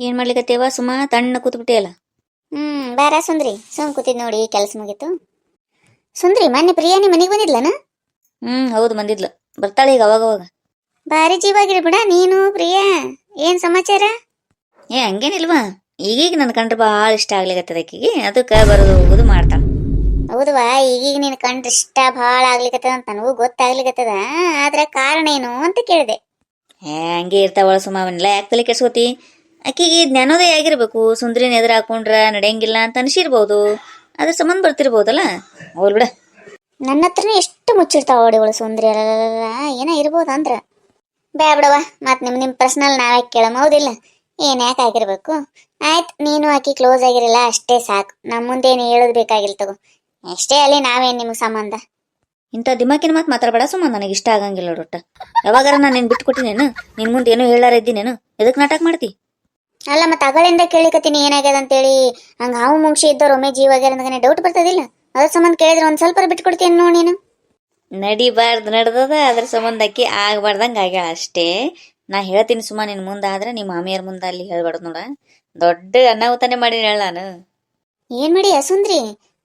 ಏನ್ ಮಾಡ್ಲಿಕತ್ತೇವ? ಸುಮ್ಮ ತಣ್ಣ ಕೂತ್ಬಿಟ್ಟಿಯಲ್ಲ ಹ್ಮ್ ಬಾರ ಸುಂದ್ರಿ. ಸುಮ್ ಕೂತಿದ್ ನೋಡಿ ಕೆಲಸ ಮುಗೀತು. ಸುಂದ್ರಿ ಮೊನ್ನೆ ಪ್ರಿಯಾ ನಿಮ್ಮ ಮನೆಗೆ ಬಂದಿದ್ಲನ? ಹ್ಮ್ ಹೌದು ಬಂದಿದ್ಲು. ಬರ್ತಾಳೆ ಈಗ ಅವಾಗ ಅವಾಗ ಬಾರಿ ಜೀವಾಗಿರಿ ಬಿಡ ನೀನು ಪ್ರಿಯಾ. ಏನ್ ಸಮಾಚಾರ? ಏ ಹಂಗೇನಿಲ್ವಾ? ಈಗೀಗ ನನ್ ಕಂಡ್ರೆ ಭಾಳ ಇಷ್ಟ ಆಗ್ಲಿಕತ್ತದ ಆಕಿಗೆ. ಅದಕ್ಕೆ ಬರೋದು ಹೋಗೋದು ಮಾಡ್ತಾಳ. ಹೌದವಾ ಈಗೀಗ ನೀನ್ ಕಂಡ್ರೆ ಇಷ್ಟ ಭಾಳ ಆಗ್ಲಿಕತ್ತದ ಅಂತ ನನಗೂ ಗೊತ್ತಾಗ್ಲಿಕತ್ತದ. ಆದ್ರೆ ಕಾರಣ ಏನು ಅಂತ ಕೇಳಿದೆ. ಏ ಹಂಗೆ ಇರ್ತಾವಳ ಸುಮ್ಮ ಅವನ್ನೆಲ್ಲ ಯಾಕೆ ತಲೆ ಕೆಡ್ಸ್ಕೊತಿ. ಆಕಿಗೆ ಜ್ಞಾನೋದಯ ಆಗಿರ್ಬೇಕು ಸುಂದ್ರಿನ ಎದುರು ಹಾಕೊಂಡ್ರ ನಡೆಯಂಗಿಲ್ಲ ಅಂತ ಅನಿಸಿರ್ಬೋದು. ಅದ್ರ ಸಂಬಂಧ ಬರ್ತಿರ್ಬೋದಲ್ಲ? ಅವ್ರು ಬಿಡ. ನನ್ನ ಹತ್ರನೇ ಎಷ್ಟು ಮುಚ್ಚಿರ್ತಾವ ಅವಳಿಗಳು ಸುಂದ್ರಿ ಅಲ್ಲ ಏನೋ ಇರ್ಬೋದು ಅಂದ್ರ. ಬ್ಯಾ ಬಿಡವ ಮತ್ ನಿಮ್ ನಿಮ್ ಪರ್ಸನಲ್ ನಾವೇ ಕೇಳಮ್ ಹೌದಿಲ್ಲ? ಏನ್ ಯಾಕೆ ಆಗಿರ್ಬೇಕು? ಆಯ್ತ್ ನೀನು ಆಕಿ ಕ್ಲೋಸ್ ಆಗಿರಲ್ಲ ಅಷ್ಟೇ ಸಾಕು. ನಮ್ಮ ಮುಂದೇನು ಹೇಳೋದು ಬೇಕಾಗಿಲ್ಲ ತಗೋ. ಅಷ್ಟೇ ಅಲ್ಲಿ ನಾವೇನ್ ನಿಮ್ಗೆ ಸಂಬಂಧ? ಇಂಥ ದಿಮಾಕಿನ ಮಾತು ಮಾತಾಡಬೇಡ ಸುಮ್ಮ ನನಗೆ ಇಷ್ಟ ಆಗಂಗಿಲ್ಲ ನೋಡೊಟ್ಟ ಯಾವಾಗಾರ ನಾನು ನಿನ್ ಬಿಟ್ಟು ಕೊಟ್ಟಿನೇನು ನಿನ್ ಮುಂದೆ ಏನು ಹೇಳಾರ ಇದ್ದೀನೇನು? ಎದಕ್ ನಾಟಕ ಮಾಡ್ತಿ? ಅಲ್ಲ ಮತ್ತೆ ಅಗಳಿಂದ ಕೇಳಿಕತ್ತೀನಿ ಏನಾಗ್ಯದ ಅಂತೇಳಿ. ಹಂಗ ಹಾವು ಮುಂಕ್ಷಿ ಇದ್ದವ್ರು ಒಮ್ಮೆ ಜೀವ ಆಗ್ಯಾರ ಡೌಟ್ ಬರ್ತದಿಲ್ಲ. ಅದ್ರ ಸಂಬಂಧ ಕೇಳಿದ್ರೆ ಒಂದ್ ಸ್ವಲ್ಪ ಬಿಟ್ಕೊಡ್ತೀನಿ ನೋಡಿ ನೀನು. ನಡಿಬಾರ್ದು ನಡ್ದದ ಅದ್ರ ಸಂಬಂಧ ಆಕಿ ಆಗ್ಬಾರ್ದಂಗ ಆಗ್ಯಾಳ ಅಷ್ಟೇ. ನಾ ಹೇಳ್ತೀನಿ ಸುಮ್ಮ ನಿನ್ ಮುಂದೆ ಆದ್ರೆ ನಿಮ್ಮ ಮಾಮಿಯರ್ ಮುಂದೆ ಅಲ್ಲಿ ಹೇಳ್ಬಾರ್ದು ನೋಡ. ದೊಡ್ಡ ಅನಾಹುತಾನೆ ಮಾಡಿ ಹೇಳ ನಾನು. ಏನ್ ಮಾಡಿ ಸುಂದ್ರಿ?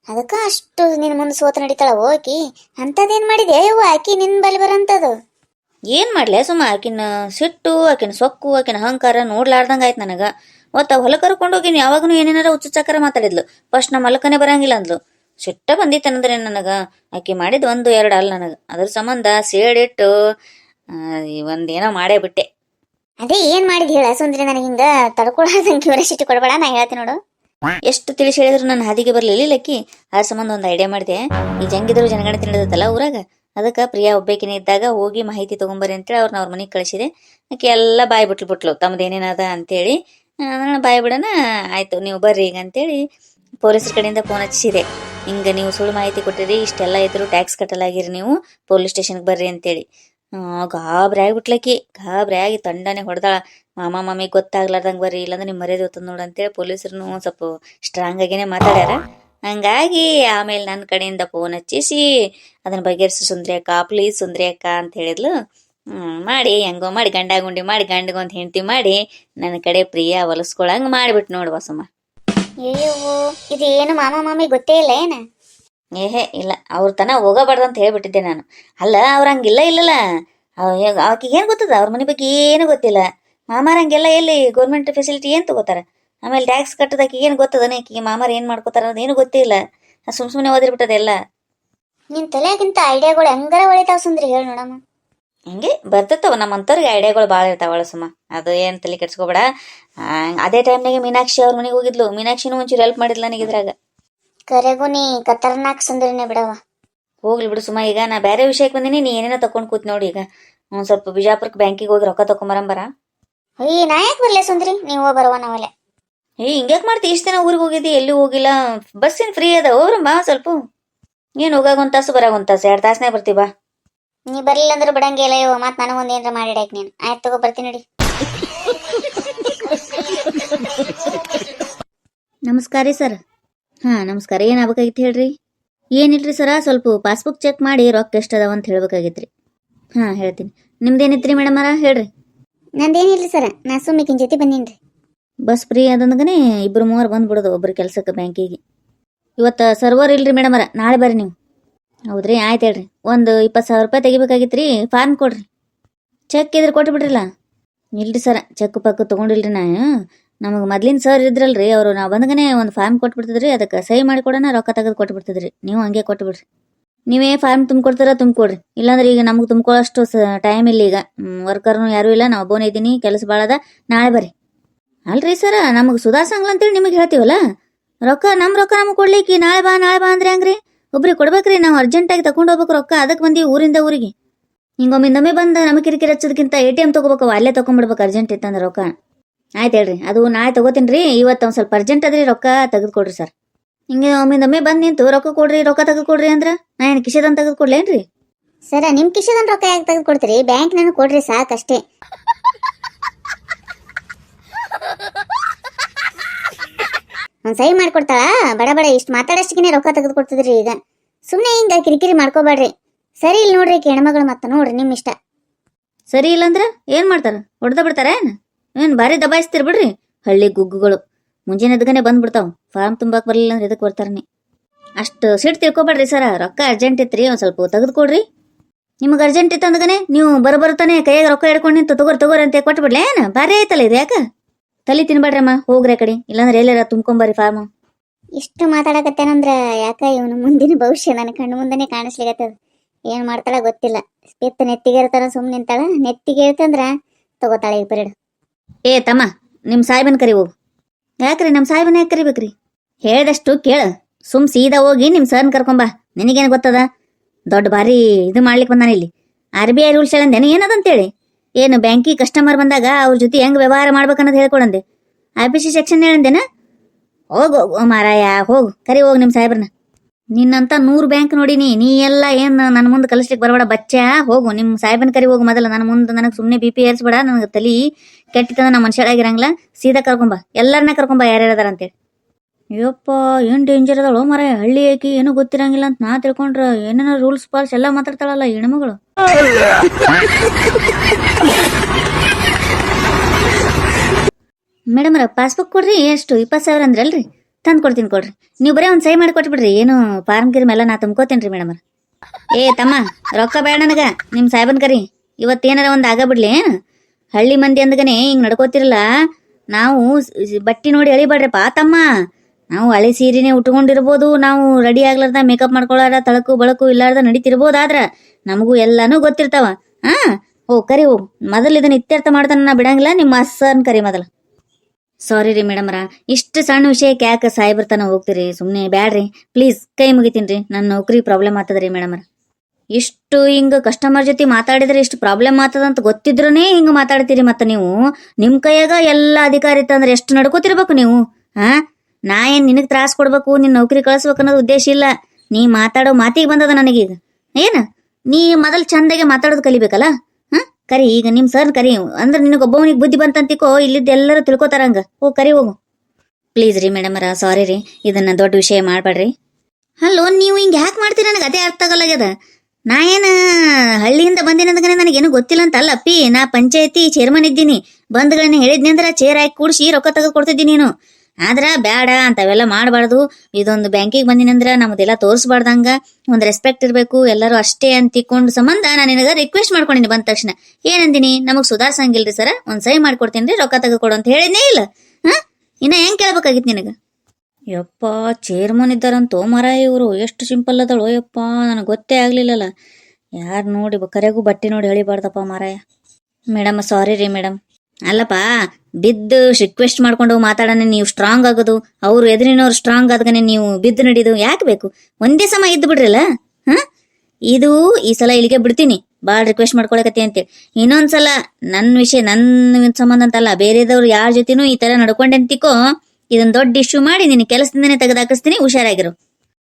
ಅದಕ್ಕ ಅಷ್ಟು ನಿನ್ ಮುಂದೆ ಸೋತ ನಡೀತಾಳ ಹೋಗಿ ಅಂತದೇನ್ ಮಾಡಿದೆ? ಯವ್ವ ಆಕಿ ನಿನ್ ಬಲಿ ಬರಂತದು. ಏನ್ ಮಾಡ್ಲೆ? ಸುಮ್ಮ ಆಕಿನ ಸಿಟ್ಟು ಆಕಿನ ಸೊಕ್ಕು ಆಕಿನ ಅಹಂಕಾರ ನೋಡ್ಲಾರ್ದಂಗ ಆಯ್ತು ನನಗ. ಮತ್ತ ಹೊಲ ಕರ್ಕೊಂಡೋಗಿನಿ ಯಾವಾಗನು ಏನೇನಾರ ಚಕ್ರ ಮಾತಾಡಿದ್ಲು. ಫಸ್ಟ್ ನಮ್ಮ ಮಲಕನೆ ಬರಂಗಿಲ್ಲ ಅಂದ್ಲು. ಸಿಟ್ಟ ಬಂದಿತ್ತಂದ್ರೆ ನನಗ? ಆಕಿ ಮಾಡಿದ್ ಒಂದು ಎರಡು ಅಲ್ಲ ನನಗ. ಅದ್ರ ಸಂಬಂಧ ಸೇಡಿಟ್ಟು ಒಂದೇನೋ ಮಾಡೇ ಬಿಟ್ಟೆ. ಅದೇ ಏನ್ ಮಾಡಿದ್ ಹೇಳ? ಸುಂದ್ರಿ ನನಗೆ ಹಿಂಗ ತಡ್ಕೊಳದಂಗೆ ಇವರ ಸಿಟ್ಟು ಕೊಡಬೇಡ ನಾ ಹೇಳ್ತೀನಿ ನೋಡು. ಎಷ್ಟು ತಿಳಿಸಿ ಹೇಳಿದ್ರು ನನ್ನ ಹಾದಿಗೆ ಬರಲಿಲ್ಲ ಲಕ್ಕಿ. ಅದ್ರ ಸಂಬಂಧ ಒಂದು ಐಡಿಯಾ ಮಾಡಿದೆ. ಈ ಜಂಗಿದ್ರು ಜನಗಣತಿ ನಡೆದತ್ತಲ್ಲ ಊರಾಗ? ಅದಕ್ಕೆ ಪ್ರಿಯಾ ಒಬ್ಬೇಕಿನ ಇದ್ದಾಗ ಹೋಗಿ ಮಾಹಿತಿ ತಗೊಂಬರಿ ಅಂತೇಳಿ ಅವ್ರನ್ನ ಅವ್ರ ಮನೆಗೆ ಕಳಿಸಿದೆ. ಆಕೆ ಎಲ್ಲ ಬಾಯಿ ಬಿಟ್ಲು ಬಿಟ್ಲು ತಮ್ಮದೇನೇನದ ಅಂತೇಳಿ, ನಾನು ಬಾಯಿ ಬಿಡೋಣ, ಆಯ್ತು ನೀವು ಬರ್ರಿ ಈಗ ಅಂತೇಳಿ ಪೊಲೀಸರ ಕಡೆಯಿಂದ ಫೋನ್ ಹಚ್ಚಿಸಿದೆ ಹಿಂಗೆ ನೀವು ಸುಳ್ಳು ಮಾಹಿತಿ ಕೊಟ್ಟಿರಿ, ಇಷ್ಟೆಲ್ಲ ಇದ್ರು ಟ್ಯಾಕ್ಸ್ ಕಟ್ಟಲಾಗಿರಿ ನೀವು ಪೊಲೀಸ್ ಸ್ಟೇಷನ್ಗೆ ಬರ್ರಿ ಅಂತೇಳಿ. ಗಾಬ್ರಿ ಆಗಿಬಿಟ್ಲಕಿ ಗಾಬ್ರಿ ಆಗಿ ತಂಡನೆ ಹೊಡೆದಾಳ. ಮಾಮ, ಮಾಮಿ ಗೊತ್ತಾಗ್ಲಾರ್ದಂಗೆ ಬರ್ರಿ, ಇಲ್ಲಾಂದ್ರೆ ನಿಮ್ಮ ಮರ್ಯಾದೆ ಗೊತ್ತದ ನೋಡು ಅಂತೇಳಿ ಪೊಲೀಸರು ಸ್ವಲ್ಪ ಸ್ಟ್ರಾಂಗ್ ಆಗಿನೇ ಮಾತಾಡ್ಯಾರ. ಹಂಗಾಗಿ ಆಮೇಲೆ ನನ್ನ ಕಡೆಯಿಂದ ಫೋನ್ ಹಚ್ಚಿಸಿ ಅದನ್ನ ಬಗೆಹರಿಸಿ ಸುಂದ್ರಿ ಅಕ್ಕ ಪ್ಲೀಸ್ ಸುಂದ್ರಿ ಅಕ್ಕ ಅಂತ ಹೇಳಿದ್ಲು. ಮಾಡಿ ಹೆಂಗೋ ಮಾಡಿ ಗಂಡ ಗುಂಡಿ ಮಾಡಿ ಗಂಡಗೊಂದು ಹೆಂಡತಿ ಮಾಡಿ ನನ್ನ ಕಡೆ ಪ್ರಿಯ ಹೊಲಸ್ಕೊಳಂಗ್ ಮಾಡ್ಬಿಟ್ಟು ನೋಡು ಬಸಮ್ಮ ಅಯ್ಯೋ ಇದು ಏನು ಮಾಮ ಮಾಮಿ ಗೊತ್ತೇ ಇಲ್ಲ ಏನ? ಏಹೇ ಇಲ್ಲ ಅವ್ರ ತನ ಹೋಗಬಾರ್ದು ಅಂತ ಹೇಳ್ಬಿಟ್ಟಿದ್ದೆ ನಾನು. ಅಲ್ಲ ಅವ್ರ ಹಂಗಿಲ್ಲ ಇಲ್ಲಲ್ಲ? ಆಕಿಗೆ ಏನು ಗೊತ್ತದ? ಅವ್ರ ಮನೆ ಬಗ್ಗೆ ಏನು ಗೊತ್ತಿಲ್ಲ? ಮಾಮಾರ ಹಂಗೆಲ್ಲ ಎಲ್ಲಿ ಗೌರ್ಮೆಂಟ್ ಫೆಸಿಲಿಟಿ ಏನು ತಗೋತಾರ? ಆಮೇಲೆ ಟ್ಯಾಕ್ಸ್ ಕಟ್ಟದಕ್ಕೆ ಏನು ಗೊತ್ತದನೇ ಆಕಿಗೆ ಮಾಮಾರು ಏನು ಮಾಡ್ಕೋತಾರ ಅನ್ನೋದು ಏನು ಗೊತ್ತಿಲ್ಲ. ಸುಮ್ ಸುಮ್ಮನೆ ಓದಿರ್ಬಿಟ್ಟದೆಲ್ಲ ನಿನ್ ತಲೆಯಾಗಿಂತ ಐಡಿಯಾಗಳು ಹೆಂಗಾರ ಒಳಿತಾವ ಸುಂದ್ರಿ ಹೇಳಿ ನೋಡಮ್ಮ. ಹಂಗೆ ಬರ್ತಿರ್ತಾವ ನಮ್ಮಂಥವ್ರಿಗೆ ಐಡಿಯಾಗಳು ಭಾಳ ಇರ್ತಾವ ಸುಮ್ಮ ಅದು ಏನು ತಲೆ ಕೆಡ್ಸ್ಕೊಬೇಡ. ಅದೇ ಟೈಮ್ನಾಗೆ ಮೀನಾಕ್ಷಿ ಅವ್ರ ಮನೆಗೆ ಹೋಗಿದ್ಲು. ಮೀನಾಕ್ಷಿನೂ ಒಂಚೂರು ಹೆಲ್ಪ್ ಮಾಡಿದ್ಲ ನನಗೆ ಇದ್ರಾಗ. ಕರೆಗೂ ನೀ ಕತರ್ನಾಕ್ ಸುಂದರಿನೇ ಬಿಡವ ಹೋಗ್ಲಿ ಬಿಡು ಸುಮ್ಮ ಈಗ ನಾ ಬೇರೆ ವಿಷಯಕ್ಕೆ ಬಂದಿನಿ ನೀ ಏನೇನೋ ತಕೊಂಡ್ ಕೂತ್ ನೋಡಿ ಈಗ. ಒಂದು ಸ್ವಲ್ಪ ಬಿಜಾಪುರಕ್ಕೆ ಬ್ಯಾಂಕಿಗೆ ಹೋಗಿ ರೊಕ್ಕ ತಕೊಂಬರಂಬರ ಅಯ್ಯ ನಾ ಯಾಕೆ ಬರ್ಲೇ ಸುಂದ್ರಿ? ನೀವು ಬರುವ ನಾವಲ್ಲೇ. ಏ ಹಿಂಗ್ಯಾಕ್ ಮಾಡ್ತಿ? ಇಷ್ಟು ದಿನ ಊರಿಗೆ ಹೋಗಿದ್ದಿ? ಎಲ್ಲಿ ಹೋಗಿಲ್ಲ? ಬಸ್ ಏನ್ ಫ್ರೀ ಅದ ಬಾ ಸ್ವಲ್ಪ. ಏನು ಹೋಗಾಗ ಒಂದು ತಾಸು ಬರಾಗ ಒಂದ್ ತಾಸು? ಎರಡು ತಾಸನೇ ಬರ್ತಿ ಬಾ. ನೀ ಬರ್ಲಿಲ್ಲ ಅಂದ್ರೆ ಬಿಡಂಗಿಲ್ಲ ಇವ ಮತ್ತೆ ನನಗೆ ಒಂದ್ ಮಾಡಿ ಮಾಡಿಡಾಕ್ ನೀನು. ಆಯ್ತು ತಗೋ ಬರ್ತೀನಿ ನಡಿ. ನಮಸ್ಕಾರ ರೀ ಸರ್. ಹಾ ನಮಸ್ಕಾರ. ಏನಾಗಬೇಕಾಗಿತ್ತು ಹೇಳ್ರಿ? ಏನಿಲ್ರಿ ಸರ? ಸ್ವಲ್ಪ ಪಾಸ್ಬುಕ್ ಚೆಕ್ ಮಾಡಿ ರೊಕ್ಕ ಎಷ್ಟು ಅದಾವ ಅಂತ ಹೇಳ್ಬೇಕಾಗಿತ್ರಿ. ಹಾ ಹೇಳ್ತೀನಿ. ನಿಮ್ದೇನಿತ್ರಿ ಮೇಡಮರ ಹೇಳ್ರಿ. ನಂದೇನಿಲ್ಲ ಸರ. ನಾ ಸುಮ್ಮಿಕಿನ ಜೊತೆ ಬಂದೀನ್ರಿ. ಬಸ್ ಫ್ರೀ ಅದಂದ್ಗನೆ ಇಬ್ರು ಮೂವರು ಬಂದ್ಬಿಡೋದು ಒಬ್ರು ಕೆಲ್ಸಕ್ಕೆ ಬ್ಯಾಂಕಿಗೆ. ಇವತ್ತು ಸರ್ವರ್ ಇಲ್ರಿ ಮೇಡಮರ ನಾಳೆ ಬರ್ರಿ ನೀವು. ಹೌದ್ರಿ, ಆಯ್ತು ಹೇಳ್ರಿ. ಒಂದು ಇಪ್ಪತ್ತು ಸಾವಿರ ರೂಪಾಯಿ ತೆಗಿಬೇಕಾಗಿತ್ತು ರೀ ಫಾರ್ಮ್ ಕೊಡ್ರಿ. ಚೆಕ್ ಇದ್ರೆ ಕೊಟ್ಟು ಇಲ್ಲ ಇಲ್ರಿ ಸರ ಚೆಕ್ ಪಕ್ಕ ತೊಗೊಂಡಿಲ್ರಿ ನಾನು ನಮಗೆ ಮೊದ್ಲಿನ ಸರ್ ಇದ್ರಲ್ರಿ, ಅವರು ನಾವು ಬಂದ್ಗನೆ ಒಂದು ಫಾರ್ಮ್ ಕೊಟ್ಬಿಡ್ತಿದ್ರಿ, ಅದಕ್ಕೆ ಸಹಿ ಮಾಡಿ ಕೊಡೋಣ, ರೊಕ್ಕ ತೆಗೆದು ಕೊಟ್ಬಿಡ್ತಿದ್ರಿ ನೀವು ಹಂಗೆ ಕೊಟ್ಬಿಡ್ರಿ ನೀವೇ ಫಾರ್ಮ್ ತುಂಬಿಕೊಡ್ತೀರ, ತುಂಬಿಕೊಡ್ರಿ. ಇಲ್ಲಾಂದ್ರೆ ಈಗ ನಮ್ಗೆ ತುಂಬ್ಕೊಳ್ಳೋಷ್ಟು ಟೈಮ್ ಇಲ್ಲ ಈಗ. ವರ್ಕರ್ನು ಯಾರೂ ಇಲ್ಲ, ನಾವು ಬೋನ್ ಇದ್ದೀನಿ, ಕೆಲಸ ಭಾಳ ಅದ ನಾಳೆ ಬರ್ರಿ. ಅಲ್ರಿ ಸರ, ನಮಗೆ ಸಂಗ್ಲ ಅಂತೇಳಿ ನಿಮಗೆ ಹೇಳ್ತೀವಲ್ಲ? ರೊಕ್ಕ ನಮ್ಮ ರೊಕ್ಕ ನಮಗೆ ಕೊಡ್ಲಿಕ್ಕೆ ನಾಳೆ ಬಾ ನಾಳೆ ಬಾ ಅಂದ್ರೆ ಹೆಂಗ್ರಿ? ಒಬ್ರಿಗೆ ಕೊಡ್ಬೇಕ್ರಿ, ನಾವು ಅರ್ಜೆಂಟಾಗಿ ತಗೊಂಡು ಹೋಗ್ಬೇಕು ರೊಕ್ಕ ಅದಕ್ಕೆ ಬಂದೀವಿ ಊರಿಂದ ಊರಿಗೆ. ಹಿಂಗೊಮ್ಮಿಂದೊಮ್ಮೆ ಬಂದ ನಮಗೆ ಕಿರಿಕಿರಿ ಹಚ್ಚೋದಕ್ಕಿಂತ ಎ ಟಿ ಎಂ ತಗೋಬೇಕು ಅಲ್ಲೇ ತಗೊಂಡ್ಬಿಡ್ಬೇಕು ಅರ್ಜೆಂಟ್ ಇತ್ತಂದ್ರೆ ರೊಕ್ಕ. ಆಯ್ತು ಹೇಳ್ರಿ, ಅದು ನಾಳೆ ತಗೋತೀನಿ ರೀ ಇವತ್ತು ಒಂದು ಸ್ವಲ್ಪ ಅರ್ಜೆಂಟ್ ಅದ್ರಿ, ರೊಕ್ಕ ತೆಗೆದು ಕೊಡ್ರಿ ಸರ್. ಹಿಂಗೆ ಒಮ್ಮಿಂದೊಮ್ಮೆ ಬಂದು ನಿಂತು ರೊಕ್ಕ ಕೊಡ್ರಿ, ರೊಕ್ಕ ತೆಗೆದು ಕೊಡ್ರಿ ಅಂದ್ರೆ, ನಾ ಏನು ಕಿಶೆದನ್ ತೆಗೆದು ಕೊಡ್ಲೇನ್ರಿ ಸರ ನಿಮ್ಮ ಕಿಶದನ್ ರೊಕ್ಕ ಯಾಕೆ ತೆಗೆದು ಕೊಡ್ತೀರಿ ಬ್ಯಾಂಕ್ ನನಗೆ ಕೊಡ್ರಿ ಸಾಕಷ್ಟೇ. ಸಹಿ ಮಾಡ್ಕೊಡ್ತಾಳ? ಬಡ ಬಡ, ಇಷ್ಟು ಮಾತಾಡೋಷ್ಟಕ್ಕೆ ರೊಕ್ಕ ತೆಗೆದು ಕೊಡ್ತಿದ್ರಿ ಈಗ. ಸುಮ್ಮನೆ ಹಿಂಗ ಕಿರಿಕಿರಿ ಮಾಡ್ಕೋಬೇಡ್ರಿ. ಸರಿ ಇಲ್ಲಿ ನೋಡ್ರಿ ಹೆಣ್ಮಗಳು ಮತ್ತ ನೋಡ್ರಿ ನಿಮ್ ಇಷ್ಟ. ಸರಿ ಇಲ್ಲಂದ್ರ ಏನು ಮಾಡ್ತಾರ? ಹೊಡೆದ ಬಿಡ್ತಾರ ಏನು? ಏನ್ ಭಾರಿ ದಬಾಯಿಸ್ತಿರ್ ಬಿಡ್ರಿ. ಹಳ್ಳಿ ಗುಗ್ಗುಗಳು. ಮುಂಜಾನೆ ಎದ್ಗನೆ ಬಂದ್ಬಿಡ್ತಾವ. ಫಾರ್ಮ್ ತುಂಬಾಕ್ ಬರಲಿಲ್ಲ ಅಂದ್ರೆ ಇದಕ್ಕೆ ಬರ್ತಾರನಿ ಅಷ್ಟು ಸಿಟ್ ತಿಳ್ಕೊಬೇಡ್ರಿ ಸರ. ರೊಕ್ಕ ಅರ್ಜೆಂಟ್ ಇತ್ರಿ, ಒಂದ್ ಸ್ವಲ್ಪ ತೆಗೆದುಕೊಡ್ರಿ ನಿಮಗೆ ಅರ್ಜೆಂಟ್ ಇತ್ತು ಅಂದ್ಗನೆ ನೀವು ಬರಬರ್ತಾನೆ ಕೈಯಾಗ ರೊಕ್ಕ ಹಿಡ್ಕೊಂಡು ನಿಂತು ತಗೋರ್ ತಗೋರ್ ಅಂತ ಕೊಟ್ಬಿಡ್ಲಿ ಭಾರಿ ಐತಲ್ಲ ಇದು ಯಾಕ? ತಲೆ ತಿನ್ಬೇಡ್ರಮ್ಮ ಹೋಗ್ರಿ ಕಡೆ. ಇಲ್ಲಾಂದ್ರೆ ಎಲ್ಲಾರ ತುಂಬ್ಕೊಂಬರ್ರಿ ಫಾರ್ಮ್ ಇಷ್ಟು ಮಾತಾಡಕತ್ತೇನಂದ್ರ ಯಾಕ ಇವನ ಮುಂದಿನ ಭವಿಷ್ಯ ನನ್ನ ಕಣ್ಣು ಮುಂದೆನೆ ಕಾಣಿಸ್ಲಿಕತ್ತದ. ಏನ್ ಮಾಡ್ತಾಳ ಗೊತ್ತಿಲ್ಲ. ಸ್ಪಿತ್ ನೆತ್ತಿಗೆ ಇರ್ತಾರ ಸುಮ್ ನಿಂತಾಳ. ನೆತ್ತಿಗೆ ಇರ್ತಂದ್ರ ತಗೋತಾಳೆ ಈ ಪೀರಿಯಡ್ ಏ ತಮ್ಮ ನಿಮ್ ಸಾಹೇಬನ್ ಕರಿ ಹೋಗು. ಯಾಕ್ರಿ ನಮ್ ಸಾಹೇಬನ ಯಾಕೆ ಕರಿಬೇಕ್ರಿ? ಹೇಳ್ದಷ್ಟು ಕೇಳ. ಸುಮ್ ಸೀದಾ ಹೋಗಿ ನಿಮ್ ಸರ್ನ್ ಕರ್ಕೊಂಬಾ ನಿನಗೇನ್ ಗೊತ್ತದ? ದೊಡ್ಡ ಬಾರಿ ಇದು ಮಾಡ್ಲಿಕ್ಕೆ ಬಂದಾನ ಇಲ್ಲಿ. ಆರ್ ಬಿ ಐ ರೂಲ್ಸ್ ಹೇಳಂದೇನು ಏನದಂತೇಳಿ? ಏನು ಬ್ಯಾಂಕಿ ಕಸ್ಟಮರ್ ಬಂದಾಗ ಅವ್ರ ಜೊತೆ ಹೆಂಗ್ ವ್ಯವಹಾರ ಮಾಡ್ಬೇಕನ್ನೋದು ಹೇಳ್ಕೊಡಂದೆ ಐ ಪಿ ಸಿ ಸೆಕ್ಷನ್ ಹೇಳಂದೇನ? ಹೋಗು ಮಾರಾಯ, ಹೋಗು, ಕರಿ ಹೋಗು ನಿಮ್ ಸಾಹೇಬ್ರನ್ನ. ನಿನ್ನಂತ ನೂರು ಬ್ಯಾಂಕ್ ನೋಡಿನಿ, ನೀ ಎಲ್ಲ ಏನು ನನ್ನ ಮುಂದೆ ಕಲಿಸ್ಲಿಕ್ಕೆ ಬರಬೇಡ, ಬಚ್ಚ ಹೋಗು ನಿಮ್ಮ ಸಾಹೇಬನ ಕರಿ ಹೋಗು ಮೊದಲ ನನ್ನ ಮುಂದೆ ನನಗೆ ಸುಮ್ಮನೆ ಬಿ ಪಿ ಏರ್ಸ್ಬೇಡ, ನನಗೆ ತಲಿ ಕೆಟ್ಟಿತ್ತಂದ್ರೆ ನಾ ಮನುಷ್ಯರಾಗಿರಂಗಿಲ್ಲ ಸೀದಾ ಕರ್ಕೊಂಬ ಎಲ್ಲರನ್ನ ಕರ್ಕೊಂಬ ಯಾರು ಅಂತೇಳಿ ಅಯ್ಯಪ್ಪ ಏನು ಡೇಂಜರ್ ಅದಾಳು ಮರ ಹಳ್ಳಿ ಆಕಿ ಏನು ಗೊತ್ತಿರಂಗಿಲ್ಲ ಅಂತ ನಾ ತಿಳ್ಕೊಂಡ್ರ ಏನೇನೋ ರೂಲ್ಸ್ ಪಾಲ್ಸ್ ಎಲ್ಲ ಮಾತಾಡ್ತಾಳಲ್ಲ ಹೆಣ್ಮಗಳು. ಮೇಡಮ್ರ ಪಾಸ್ಬುಕ್ ಕೊಡ್ರಿ, ಎಷ್ಟು? ಇಪ್ಪತ್ತು ಸಾವಿರ ಅಂದ್ರಲ್ರಿ ತಂದು ಕೊಡ್ತೀನಿ ಕೊಡ್ರಿ. ನೀವು ಬರೀ ಒಂದು ಸಹಿ ಮಾಡಿ ಕೊಟ್ಬಿಡ್ರಿ ಏನು ಫಾರ್ಮ್ ಗಿರ್ಮ್ ಎಲ್ಲ ನಾ ತುಂಬ್ಕೋತೀನಿ ರೀ ಮೇಡಮ್ರ ಏ, ತಮ್ಮ, ರೊಕ್ಕ ಬೇಡ ನನಗ. ನಿಮ್ಮ ಸಾಹೇಬನ್ ಕರಿ. ಇವತ್ತೇನಾರ ಒಂದು ಆಗ ಬಿಡ್ಲಿ ಏನು? ಹಳ್ಳಿ ಮಂದಿ ಅಂದಗನೆ ಹಿಂಗೆ ನಡ್ಕೋತಿರಲ್ಲ, ನಾವು ಬಟ್ಟಿ ನೋಡಿ ಎಳಿಬೇಡ್ರಪ್ಪ, ತಮ್ಮ. ನಾವು ಹಳೆ ಸೀರೆನೇ ಉಟ್ಕೊಂಡಿರ್ಬೋದು ನಾವು ರೆಡಿ ಆಗ್ಲಾರ್ದ ಮೇಕಪ್ ಮಾಡ್ಕೊಳಾರ ತಳಕು ಬಳಕು ಇಲ್ಲಾರ್ದ ನಡೀತಿರ್ಬೋದು ಆದ್ರ ನಮಗೂ ಎಲ್ಲಾನು ಗೊತ್ತಿರ್ತಾವ. ಹಾ ಓ ಕರಿ ಓ ಮೊದಲು ಇದನ್ನ ಇತ್ಯರ್ಥ ಮಾಡ್ತಾನ ನಾ ಬಿಡಂಗಿಲ್ಲ, ನಿಮ್ಮ ಅಸ್ಸನ್ ಕರಿ ಮೊದಲು. ಸಾರಿ ರೀ ಮೇಡಮ್ರ ಇಷ್ಟು ಸಣ್ಣ ವಿಷಯಕ್ಕೆ ಯಾಕೆ ಸಾಯಿಬ್ರ ತನ ಹೋಗ್ತೀರಿ ಸುಮ್ಮನೆ ಬ್ಯಾಡ್ರಿ. ಪ್ಲೀಸ್ ಕೈ ಮುಗಿತೀನಿ ರೀ ನನ್ನ ನೌಕರಿ ಪ್ರಾಬ್ಲಮ್ ಆಗ್ತದ್ರಿ ಮೇಡಮ್ರ ಇಷ್ಟು ಹಿಂಗ ಕಸ್ಟಮರ್ ಜೊತೆ ಮಾತಾಡಿದ್ರೆ ಇಷ್ಟು ಪ್ರಾಬ್ಲಮ್ ಅಂತ ಹಿಂಗೆ ಹಿಂಗ ಮಾತಾಡ್ತೀರಿ ಮತ್ತೆ ನೀವು? ನಿಮ್ಮ ಕೈಯಾಗ ಎಲ್ಲ ಅಧಿಕಾರ ಇತ್ತಂದ್ರೆ ಎಷ್ಟು ನಡ್ಕೋತಿರ್ಬೇಕು ನೀವು? ಹಾ ನಾ ಏನ್ ನಿನಗ್ ತ್ರಾಸ ಕೊಡ್ಬೇಕು, ನಿನ್ ನೌಕರಿ ಕಳಿಸ್ಬೇಕು ಅನ್ನೋದು ಉದ್ದೇಶ ಇಲ್ಲ. ನೀ ಮಾತಾಡೋ ಮಾತಿಗೆ ಬಂದದ ನನಗೀಗ. ಏನು? ನೀ ಮೊದಲ್ ಚಂದಾಗೆ ಮಾತಾಡೋದು ಕಲಿಬೇಕಲ್ಲ? ಹಾಂ? ಕರಿ, ಈಗ ನಿಮ್ ಸರ್ ಕರಿ. ಅಂದ್ರೆ ನಿನಗೊಬ್ಬವನಿಗೆ ಬುದ್ಧಿ ಬಂತಂತಿಕೋ, ಇಲ್ಲಿದ್ದ ಎಲ್ಲರೂ ತಿಳ್ಕೊತಾರಂಗ ಓ, ಕರಿ ಹೋಗು. ಪ್ಲೀಸ್ ರೀ ಮೇಡಮರ ಸಾರಿ ರೀ. ಇದನ್ನ ದೊಡ್ಡ ವಿಷಯ ಮಾಡ್ಬೇಡ್ರಿ. ಹಲೋ ನೀವು ಹಿಂಗೆ ಯಾಕೆ ಮಾಡ್ತೀರಿ ನನಗೆ ಅದೇ ಅರ್ಥ ಆಗಲ್ಲಾಗ್ಯದ? ನಾ ಏನ ಹಳ್ಳಿಯಿಂದ ಬಂದಿನಂದ್ರೆ ನನಗೇನು ಗೊತ್ತಿಲ್ಲ ಅಂತ ಅಲ್ಲ ಅಪ್ಪಿ, ನಾ ಪಂಚಾಯತಿ ಚೇರ್ಮನ್ ಇದ್ದೀನಿ. ಬಂದ್ಗಳನ್ನ ಹೇಳಿದ್ನಿ ಅಂದ್ರೆ ಚೇರ್ ಹಾಕಿ ಕೂಡಿಸಿ ರೊಕ್ಕ ತೆಗೆದು ಕೊಡ್ತಿದ್ದೀನಿ ನೀನು. ಆದ್ರ ಬೇಡ ಅಂತವೆಲ್ಲ ಮಾಡಬಾರ್ದು. ಇದೊಂದು ಬ್ಯಾಂಕಿಗೆ ಬಂದಿನಂದ್ರ ನಮ್ದೆಲ್ಲ ತೋರಿಸ್ಬಾರ್ದಂಗ. ಒಂದು ರೆಸ್ಪೆಕ್ಟ್ ಇರಬೇಕು. ಎಲ್ಲರೂ ಅಷ್ಟೇ ಅಂತ ತಿಕ್ಕೊಂಡು ಸಂಬಂಧ ನಾನು ನಿನಗೆ ರಿಕ್ವೆಸ್ಟ್ ಮಾಡ್ಕೊಂಡಿನಿ ಬಂದ ತಕ್ಷಣ. ಏನಂದಿನಿ? ನಮಗೆ ಸುಧಾರ್ಸಂಗಿಲ್ರಿ ಸರ. ಒಂದ್ ಸಹಿ ಮಾಡ್ಕೊಡ್ತೀನಿ ರೀ ರೊಕ್ಕ ತೆಗೆದುಕೊಡು ಅಂತ ಹೇಳಿದ್ನೇ ಇಲ್ಲ. ಹ? ಇನ್ನ ಹೆಂಗ್ ಕೇಳ್ಬೇಕಾಗಿತ್ತು ನಿನಗ? ಯಪ್ಪ ಚೇರ್ಮನ್ ಇದ್ದಾರಂತೋ ಮರ ಇವರು. ಎಷ್ಟು ಸಿಂಪಲ್ ಅದಳು ಯಪ್ಪ. ನನಗೆ ಗೊತ್ತೇ ಆಗ್ಲಿಲ್ಲಲ್ಲ ಯಾರು ನೋಡಿ ಕರೆಗೂ ಬಟ್ಟೆ ನೋಡಿ ಹೇಳಿಬಾರ್ದಪ್ಪ ಮಾರಾಯ. ಮೇಡಮ್ ಸಾರಿ ರೀ ಮೇಡಮ್. ಅಲ್ಲಪ್ಪ, ಬಿದ್ದು ರಿಕ್ವೆಸ್ಟ್ ಮಾಡ್ಕೊಂಡು ಮಾತಾಡೋಣ ನೀವು ಸ್ಟ್ರಾಂಗ್ ಆಗೋದು, ಅವ್ರು ಎದುರಿನವ್ರು ಸ್ಟ್ರಾಂಗ್ ಆದ್ಗನೆ ನೀವು ಬಿದ್ದು ನಡೀದು ಯಾಕೆ ಬೇಕು? ಒಂದೇ ಸಮ ಇದ್ದು ಬಿಡ್ರಲ್ಲ? ಹ ಇದು ಈ ಸಲ ಇಲ್ಲಿಗೆ ಬಿಡ್ತೀನಿ. ಭಾಳ ರಿಕ್ವೆಸ್ಟ್ ಮಾಡ್ಕೊಳಕತ್ತಿ ಅಂತೇಳಿ. ಇನ್ನೊಂದ್ಸಲ ನನ್ನ ವಿಷಯ ನನ್ನ ಸಂಬಂಧ ಅಂತಲ್ಲ, ಬೇರೆದವ್ರು ಯಾರ ಜೊತೆನೂ ಈ ತರ ನಡ್ಕೊಂಡೆ ಅಂತಿಕೋ ಇದೊಂದು ದೊಡ್ಡ ಇಶ್ಯೂ ಮಾಡಿ ನಿನ್ನ ಕೆಲಸದಿಂದನೇ ತೆಗೆದಾಕಿಸ್ತೀನಿ, ಹುಷಾರಾಗಿರು.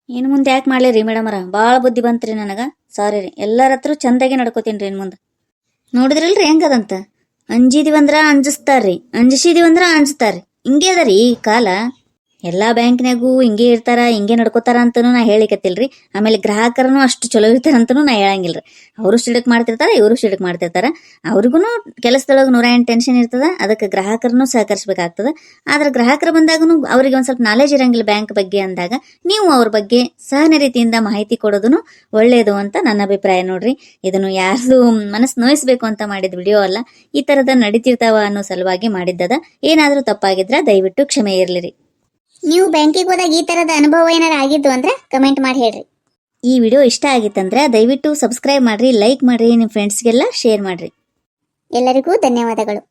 ಇನ್ನು ಮುಂದೆ ಯಾಕೆ ರೀ ಮೇಡಮರ ಭಾಳ ಬುದ್ಧಿ ಬಂತ್ರಿ ನನಗ. ಸಾರಿ ರೀ. ಎಲ್ಲರ ಹತ್ರ ಚಂದಾಗಿ ನಡ್ಕೋತೀನಿ ರೀ ಇನ್ನು ಮುಂದೆ. ನೋಡಿದ್ರಲ್ರಿ ಹೆಂಗದಂತ ಅಂಜಿದಿವಂದ್ರ ಅಂಜಿಸ್ತಾರ್ರಿ. ಅಂಜಿಸಿದಿವಂದ್ರ ಅಂಜ್ತಾರ್ರಿ ಹಿಂಗೆ ಈ ಕಾಲ. ಎಲ್ಲಾ ಬ್ಯಾಂಕ್ನಾಗೂ ಹಿಂಗೆ ಇರ್ತಾರ, ಹಿಂಗೆ ನಡ್ಕೋತಾರ ಅಂತನೂ ನಾ ಹೇಳಿಕತ್ತಿಲ್ರಿ. ಆಮೇಲೆ ಗ್ರಾಹಕರನು ಅಷ್ಟು ಚಲೋ ಇರ್ತಾರ ಅಂತನೂ ನಾ ಹೇಳಂಗಿಲ್ರಿ. ಅವರು ಸಿಡಕ್ ಮಾಡ್ತಿರ್ತಾರ, ಇವರು ಸಿಡಕ್ ಮಾಡ್ತಿರ್ತಾರ. ಅವ್ರಿಗೂ ಕೆಲಸದೊಳಗೆ ನೂರ ಎಂಟು ಟೆನ್ಷನ್ ಇರ್ತದ, ಅದಕ್ಕೆ ಗ್ರಾಹಕರನ್ನು ಸಹಕರಿಸಬೇಕಾಗ್ತದ. ಆದ್ರೆ ಗ್ರಾಹಕರು ಬಂದಾಗೂ ಅವ್ರಿಗೆ ಒಂದ್ ಸ್ವಲ್ಪ ನಾಲೆಜ್ ಇರಂಗಿಲ್ಲ ಬ್ಯಾಂಕ್ ಬಗ್ಗೆ ಅಂದಾಗ, ನೀವು ಅವ್ರ ಬಗ್ಗೆ ಸಹನ ರೀತಿಯಿಂದ ಮಾಹಿತಿ ಕೊಡೋದನ್ನು ಒಳ್ಳೆಯದು ಅಂತ ನನ್ನ ಅಭಿಪ್ರಾಯ ನೋಡ್ರಿ. ಇದನ್ನು ಯಾರು ಮನಸ್ಸು ನೋಯಿಸ್ಬೇಕು ಅಂತ ಮಾಡಿದ ವಿಡಿಯೋ ಅಲ್ಲ, ಈ ತರದ ನಡೀತಿರ್ತಾವ ಅನ್ನೋ ಸಲುವಾಗಿ ಮಾಡಿದ್ದದ. ಏನಾದ್ರೂ ತಪ್ಪಾಗಿದ್ರ ದಯವಿಟ್ಟು ಕ್ಷಮೆ ಇರ್ಲಿರಿ. ನೀವು ಬ್ಯಾಂಕಿಗೆ ಹೋದಾಗ ಈ ತರದ ಅನುಭವ ಏನಾರ ಆಗಿದ್ದು ಅಂದ್ರೆ ಕಮೆಂಟ್ ಮಾಡಿ ಹೇಳ್ರಿ. ಈ ವಿಡಿಯೋ ಇಷ್ಟ ಆಗಿತ್ತಂದ್ರೆ ದಯವಿಟ್ಟು ಸಬ್ಸ್ಕ್ರೈಬ್ ಮಾಡ್ರಿ ಲೈಕ್ ಮಾಡ್ರಿ ನಿಮ್ಮ ಫ್ರೆಂಡ್ಸ್ಗೆಲ್ಲ ಶೇರ್ ಮಾಡ್ರಿ. ಎಲ್ಲರಿಗೂ ಧನ್ಯವಾದಗಳು.